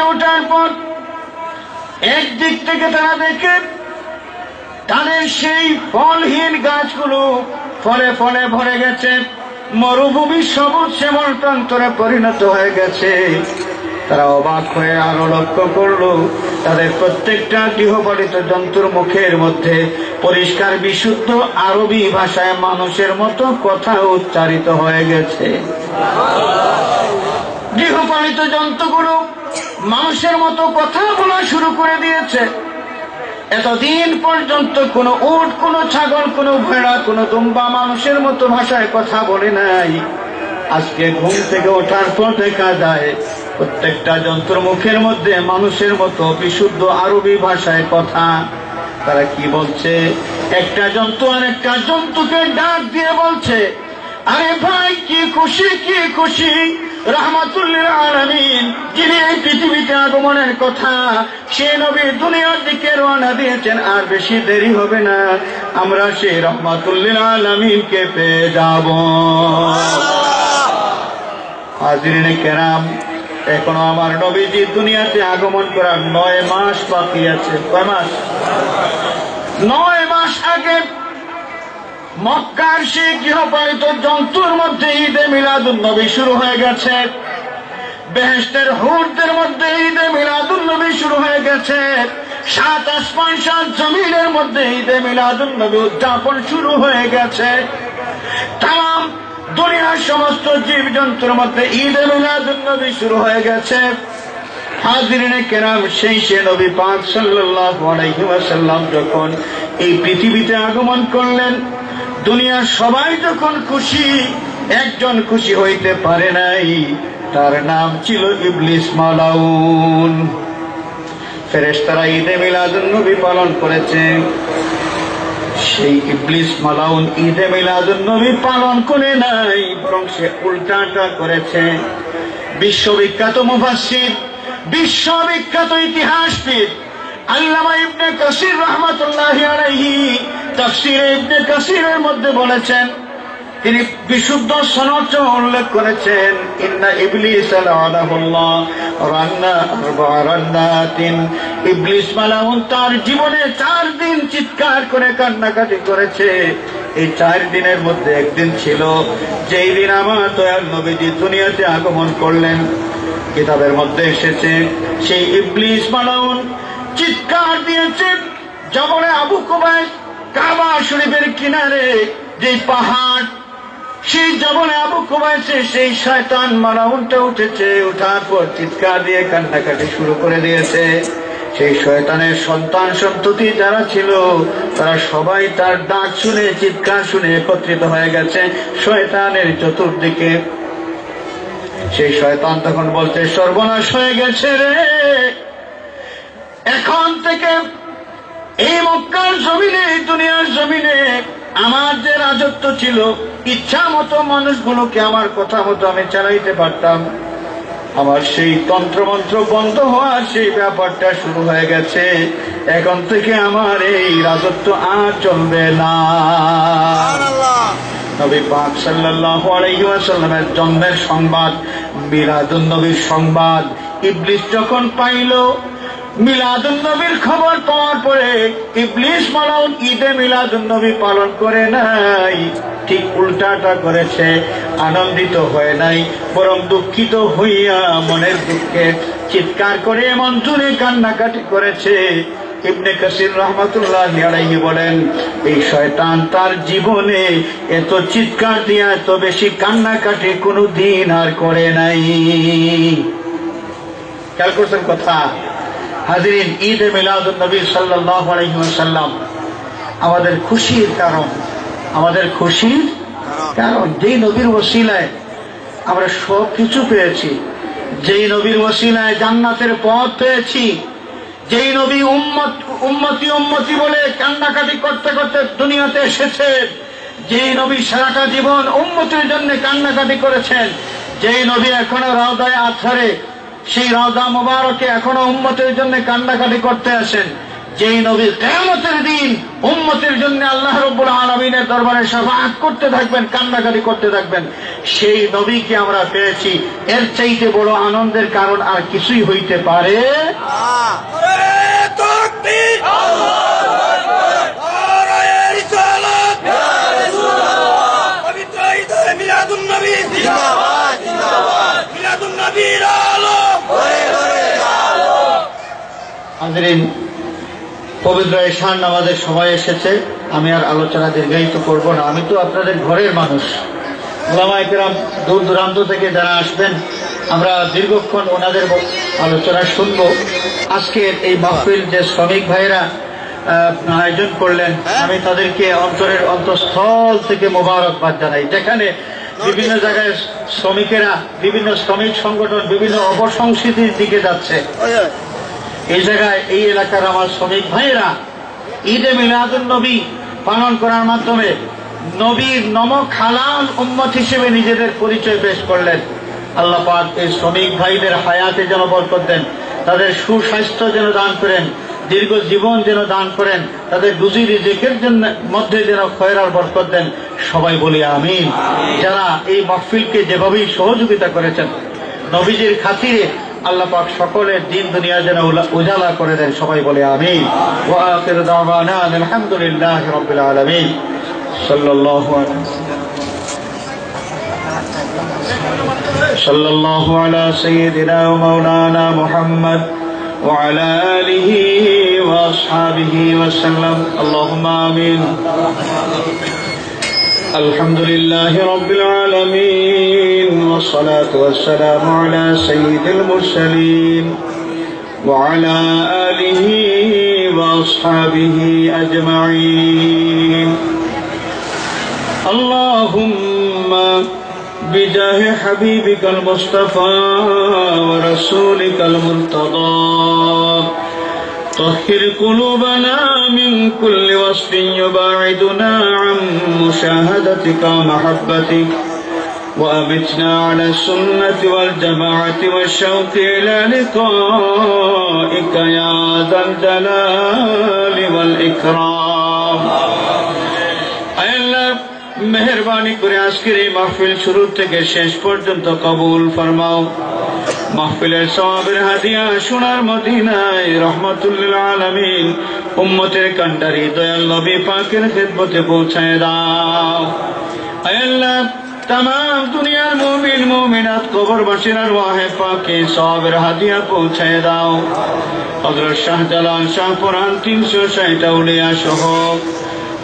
ওঠার পর একদিক থেকে তারা দেখে তাদের সেই ফলহীন গাছগুলো ফলে ফলে ভরে গেছে। মরুভূমি সবুজ শ্যামল প্রান্তরে পরিণত হয়ে গেছে। তারা অবাক হয়ে আরও লক্ষ্য করল, তাদের প্রত্যেকটা গৃহপালিত জন্তুর মুখের মধ্যে পরিষ্কার, বিশুদ্ধ আরবি ভাষায় মানুষের মতো কথা উচ্চারিত হয়ে গেছে। গৃহপালিত জন্তুগুলো মানুষের মতো কথা বলা শুরু করে দিয়েছে। এতদিন পর্যন্ত কোন উট, কোন ছাগল, কোন ভেড়া, কোন দুম্বা মানুষের মতো ভাষায় কথা বলে নাই। আজকে ঘুম থেকে ওঠার পর দেখা যায়, প্রত্যেকটা যন্ত্র মুখের মধ্যে মানুষের মতো বিশুদ্ধ আরবি ভাষায় কথা। তারা কি বলছে? একটা জন্তু আর একটা জন্তুকে ডাক দিয়ে বলছে, আরে ভাই, কি খুশি কি খুশি? রহমাতুল্লিল আলামিন, যিনি এই পৃথিবীতে আগমনের কথা, সে নবী দুনিয়ার দিকে রওনা দিয়েছেন, আর বেশি দেরি হবে না। আমরা সেই রহমাতুল্লিল আলামিনকে পেয়ে যাব। হাজিরিনে কেরাম, এখনও আমার নবীজি দুনিয়াতে আগমন করার নয় মাস বাকি আছে। কয় মাস? নয় মাস আগে মক্কার সেই গৃহপালিত জন্তুর মধ্যে ঈদে মিলাদুল নবী শুরু হয়ে গেছে। বেহেস্তের হুরদের মধ্যে ঈদে মিলাদুল নবী শুরু হয়ে গেছে। সাত আসমান, সাত জমিনের মধ্যে ঈদে মিলাদুল নবী উদযাপন শুরু হয়ে গেছে। তাম দুনিয়ার সমস্ত জীব জন্তুর মধ্যে ঈদে মিলাদুল নবী শুরু হয়ে গেছে। হাজিরিনে কেরাম সেই সে নবী পাক সাল্লাল্লাহু আলাইহি ওয়াসাল্লাম যখন এই পৃথিবীতে আগমন করলেন দুনিয়ার সবাই যখন খুশি, একজন খুশি হইতে পারে নাই। তার নাম ছিল ইবলিস মালাউন। ফেরেস্তারা ঈদে মিলাদুন নবী পালন করেছে। সেই ইবলিস মালাউন ঈদে মিলাদুন নবী পালন করে নাই, বরং সে উল্টাটা করেছে। বিশ্ববিখ্যাত মুফাসসির, বিশ্ববিখ্যাত ইতিহাসবিদ আল্লামা ইবনে কাসির রহমাতুল্লাহ আলাইহি তাফসিরে ইবনে কাসিরের মধ্যে বলেছেন, তিনি বিশুদ্ধ সনদ উল্লেখ করেছেন, ইন্না ইবলিস আলাহুল্লাহ রান্না রান্নাতিন ইবলিস মালাউন তার জীবনে চার দিন চিৎকার করে কান্নাকাটি করেছে। এই চার দিনের মধ্যে একদিন ছিল যেই দিন আমার দয়াল নবীজি দুনিয়াতে আগমন করলেন। কিতাবের মধ্যে এসেছে, সেই ইবলিস মালাউন চিৎকার দিয়েছে জবরে আবু কুবাইস কাবা শরীফের কিনারে যে পাহাড়, সেই জবনে আবু কুবাইসে সেই শয়তান মারা মালাউনটা উঠেছে, উঠার পর চিৎকার দিয়ে কান্নাকাটি শুরু করে দিয়েছে। সেই শয়তানের সন্তান সন্ততি যারা ছিল, তারা সবাই তার ডাক শুনে, চিৎকার শুনে একত্রিত হয়ে গেছে শয়তানের চতুর্দিকে। সেই শয়তান তখন বলছে, সর্বনাশ হয়ে গেছে রে। এখন থেকে এই মক্কার জমিনে এই দুনিয়ার জমিনে আমার যে রাজত্ব ছিল ইচ্ছা মতো মানুষগুলোকে আমার কথা মতো আমি চালাইতে পারতাম। আমার সেই তন্ত্রমন্ত্র বন্ধ হওয়ার সেই ব্যাপারটা শুরু হয়ে গেছে। এখন থেকে আমার এই রাজত্ব আর চলবে না। নবী পাক সাল্লাল্লাহু আলাইহি ওয়াসাল্লামের জন্মের সংবাদ মিলাদুন নবীর সংবাদ ইবলিস যখন পাইল মিলাদুন নবীর খবর পাওয়ার পরে ইবলিস মালাউন ঈদে মিলাদুন নবী পালন করে নাই। ঠিক উল্টাটা করেছে, আনন্দিত হয় নাই, বরং দুঃখিত হইয়া মনের দুঃখে চিৎকার করে এমন জুড়ে কান্নাকাটি করেছে। ইবনে কাসির রহমতুল্লাহ আলাইহি বলেন, এই শয়তান তার জীবনে এত চিৎকার দিয়া এত বেশি কান্নাকাটি কোনো দিন আর করে নাই। খেয়াল করছেন কথা? হাজিরিন, ঈদ এ মিলাদুল নবী সাল্লাল্লাহু আলাইহি ওয়াসাল্লাম। আমাদের খুশির কারণ, আমাদের খুশির কারণ, যেই নবীর ওসিলায় আমরা সব কিছু পেয়েছি, যেই নবীর ওসিলায় জান্নাতের পথ পেয়েছি, যেই নবী উম্মত, উম্মতি উম্মতি বলে কান্নাকাটি করতে করতে দুনিয়াতে এসেছেন, যেই নবী সারাটা জীবন উম্মতির জন্য কান্নাকাটি করেছেন, যেই নবী এখনও রওদায় আছারে সেই রাজা মোবারকে এখনও উম্মতের জন্য কান্ডাকাটি করতে আসেন। যেই নবী কেমতের দিন উম্মতের জন্য আল্লাহ রব্বুল আলমিনের দরবারে সাফাত করতে থাকবেন কান্নাকাটি করতে থাকবেন। সেই নবীকে আমরা পেয়েছি। এর চাইতে বড় আনন্দের কারণ আর কিছুই হইতে পারে আল্লাহ। হাজরিন পবিত্র ঈশান নামাজের সময় এসেছে। আমি আর আলোচনা দীর্ঘায়িত করব না। আমি তো আপনাদের ঘরের মানুষ। ওলামাইকেরাম দূর দূরান্ত থেকে যারা আসবেন, আমরা দীর্ঘক্ষণ ওনাদের আলোচনা শুনব। আজকের এই মাহফিল যে শ্রমিক ভাইরা আয়োজন করলেন, আমি তাদেরকে অন্তরের অন্তঃস্থল থেকে মোবারকবাদ জানাই। যেখানে বিভিন্ন জায়গায় শ্রমিকেরা, বিভিন্ন শ্রমিক সংগঠন, বিভিন্ন অপসংস্কৃতির দিকে যাচ্ছে। এই জায়গায় এই এলাকার আমার শ্রমিক ভাইয়েরা ঈদে মিলাদুল নবী পালন করার মাধ্যমে নবীর নমক হালাল উম্মত হিসেবে নিজেদের পরিচয় পেশ করলেন। আল্লাহ পাক এই শ্রমিক ভাইদের হায়াতে যেন বরকত দেন তাদের সুস্বাস্থ্য যেন দান করেন দীর্ঘ জীবন যেন দান করেন তাদের রুজি রিজিকের জন্য মধ্যে যেন খয়রার বরকত দেন। সবাই বলি আমিন। যারা এই মহফিলকে যেভাবেই সহযোগিতা করেছেন নবীজির খাতিরে আল্লাহ পাক সকলের দিন দুনিয়া যেন উলা- উজালা করে দেন সবাই বলে আমিন ওয়া আখিরু দাওয়ানা আলহামদুলিল্লাহি রাব্বিল আলামিন সাল্লাল্লাহু আলাইহি صلى الله على سيدنا ومولانا محمد وعلى آله وأصحابه وسلم اللهم آمين الحمد لله رب العالمين والصلاة والسلام على سيد المرسلين وعلى آله وأصحابه أجمعين اللهم بجاه حبيبك المصطفى ورسولك المرتضى طهر قلوبنا من كل وصف يباعدنا عن مشاهدتك ومحبتك وأبتنا على السنة والجماعة والشوق إلى لقائك يا ذا الجلال والإكرام আল্লাহ মেহরবানি করে আজকের এই মাহফিল শুরু থেকে শেষ পর্যন্ত কবুল ফরমাও মাহফিলের সবের হাদিয়া সোনার মদিনায় রহমাতুল্লিল আলামিন। উম্মতের কান্ডারি দয়াল নবী পাকের খেদমতে পৌঁছায় দাও। তাম দুনিয়ার মুমিন, মুমিনাত কবর বাসিরার ওয়াহে পাকে সওয়াবের হাদিয়া পৌঁছায় দাও। হযরত শাহজালাল শাহপুরান তিনশো ষাট উলিয়া সহ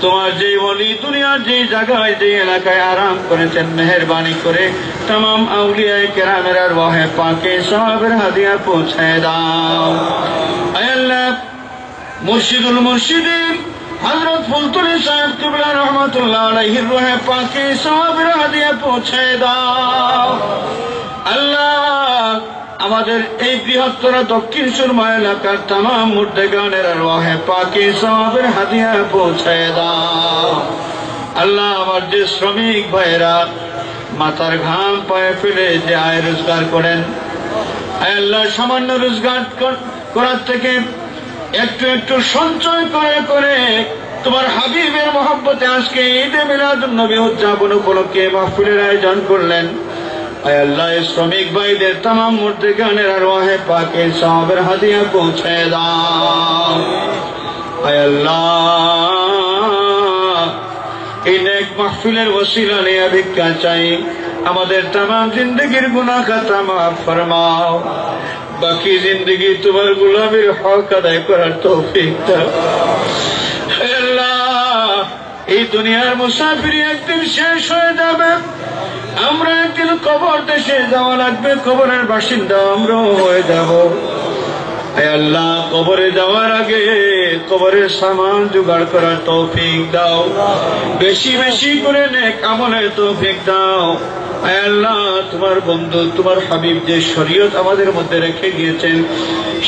তোমার যে বলি দুনিয়ার যে জায়গায় যে এলাকায় আরাম করেছেন, মেহরবানি করে তাম আউলিয়ায় কেরামের ওয়াহে পাকে সবের হাদিয়া পৌঁছায় দাও। আল্লাহ, মুর্শিদুল মুর্শিদিন হজরত ফুলতুলি সাহেব কিবলা রহমতুল্লাহ রোহে পাকে সবের হাদিয়া পৌঁছায় দাও। আল্লাহ আমাদের এই বৃহত্তর দক্ষিণ সুরমা এলাকার তাম মুর্দেগানের রোহে পাকে সবের হাদিয়া পৌঁছায় আল্লাহ আমার যে শ্রমিক ভাইরা মাথার ঘাম পায়ে ফেলে যে আয় রোজগার করেন আল্লাহ সামান্য রোজগার করার থেকে একটু একটু সঞ্চয় করে করে তোমার হাবিবের মহব্বতে আজকে ঈদে মিলাদুন নবী উদযাপন উপলক্ষে মাহফিলের আয়োজন করলেন। আল্লাহ শ্রমিক ভাইদের তাম মূর্তি গানের আর ওয়াহে পাকে সবের হাদিয়া পৌঁছে দাও। আল্লাহ, এই নেক মাহফিলের ওসিলা নিয়ে ভিক্ষা চাই। আমাদের তাম জিন্দগির গুনাহ খাতা মাফ ফরমাও। বাকি জিন্দগি তোমার গুলামের হক আদায় করার তৌফিক এই দুনিয়ার মুসাফিরি একদিন শেষ হয়ে যাবে। আমরা একদিন কবর দেশে যাওয়া লাগবে, কবরের বাসিন্দা আমরাও হয়ে যাব। আল্লাহ, কবরে যাওয়ার আগে কবরের সামান জোগাড় করার তৌফিক দাও। বেশি বেশি করে নেক আমলের তৌফিক দাও। তোমার বন্ধু, তোমার হাবিব যে শরীয়ত আমাদের মধ্যে রেখে গিয়েছেন,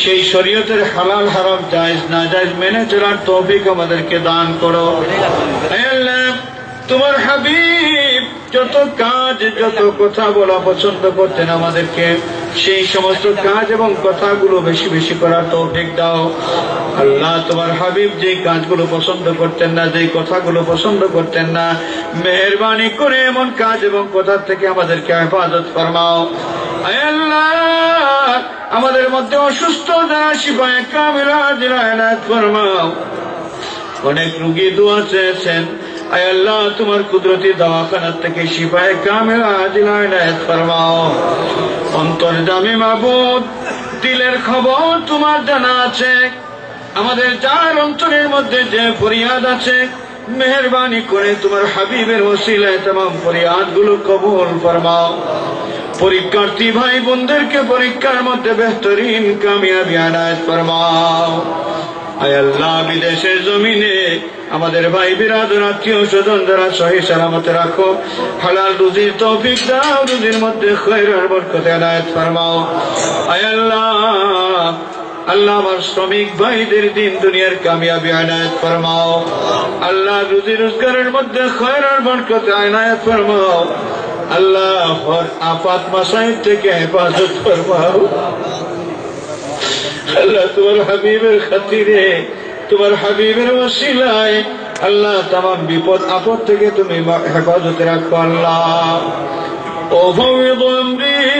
সেই শরীয়তের হালাল হারাম জায়জ না জায়জ মেনে চলার তৌফিক আমাদেরকে দান করো। তোমার হাবিব যত কাজ, যত কথা বলা পছন্দ করতেন আমাদেরকে সেই সমস্ত কাজ এবং কথাগুলো বেশি বেশি করার তৌফিক দাও। আল্লাহ তোমার হাবিব যে কাজগুলো পছন্দ করতেন না যে কথাগুলো পছন্দ করতেন না, মেহরবানি করে এমন কাজ এবং কথা থেকে আমাদেরকে হেফাজত ফরমাও। আমাদের মধ্যে অসুস্থ যারা শিবায় অনেক রুগী দোয়া চেয়েছেন, আয় আল্লাহ, তোমার কুদরতি দওয়াখানা থেকে শিফায় কামেল আজিলা এনায়েত ফরমাও। অন্তর জামি মাবুদ, দিলের খবর তোমার জানা আছে। আমাদের যার অন্তরের মধ্যে যে ফরিয়াদ আছে, মেহরবানি করে তোমার হাবিবের ওসিলায় তোমাম ফরিয়াদগুলো কবুল ফরমাও। পরীক্ষার্থী ভাই বোনদেরকে পরীক্ষার মধ্যে বেহতরিন কামিয়াবি আনায়ত ফরমাও। আয় আল্লাহ, বিদেশের জমিনে আমাদের ভাই বিরাদর আত্মীয় স্বজন যারা সহি সালামতে রাখো, হালাল রুজির তৌফিক দাও, রুজির মধ্যে খৈরার বরকতে আনায়ত ফরমাও। আয় আল্লাহ আল্লাহ আমার শ্রমিক ভাইদের দিন দুনিয়ার কামিয়াবি আনায়ত ফরমাও। আল্লাহ রুজি রোজগারের মধ্যে খয়রার বরকতে আনায়ত ফরমাও। আল্লাহ আফাত মাসাইব থেকে হেফাজত ফরমাও। আল্লাহ তোমার হাবিবের খাতিরে তোমার হাবিবের ওসিলায় আল্লাহ তামাম বিপদ আপদ থেকে তুমি হেফাজতে রাখো আল্লাহ أفوض أمري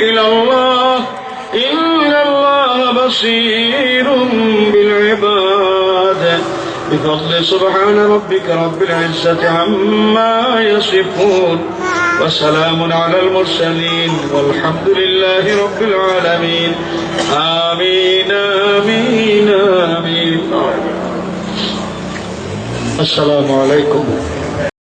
إلى الله إن الله بصير بالعباد بفضل سبحان ربك رب العزة عما يصفون وسلام على المرسلين والحمد لله رب العالمين. آمين آمين آمين. السلام عليكم.